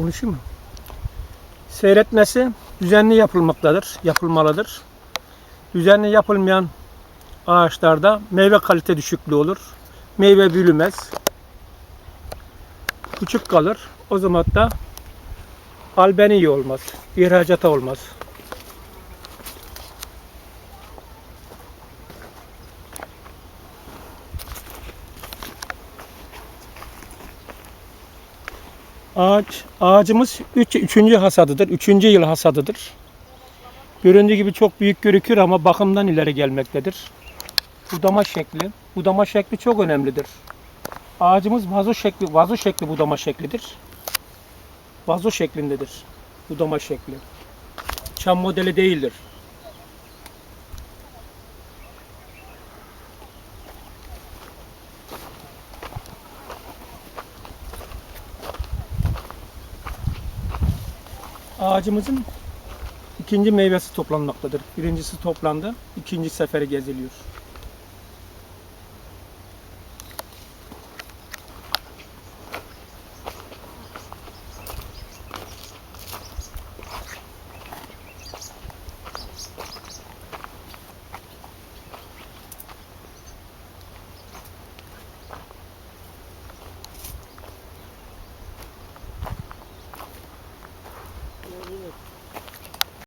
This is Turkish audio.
Konuşayım mı? Seyretmesi düzenli yapılmaktadır, yapılmalıdır. Düzenli yapılmayan ağaçlarda meyve kalite düşüklüğü olur. Meyve büyümez. Küçük kalır. O zaman da albeni olmaz. İhracata olmaz. Ağaç, ağacımız 3. Üç, üçüncü hasadıdır. Üçüncü yıl hasadıdır. Göründüğü gibi çok büyük görükür ama bakımdan ileri gelmektedir. Budama şekli. Budama şekli çok önemlidir. Ağacımız vazo şekli, vazo şekli budama şeklidir. Vazo şeklindedir budama şekli. Çam modeli değildir. Ağacımızın ikinci meyvesi toplanmaktadır. Birincisi toplandı, ikinci seferi geziliyor.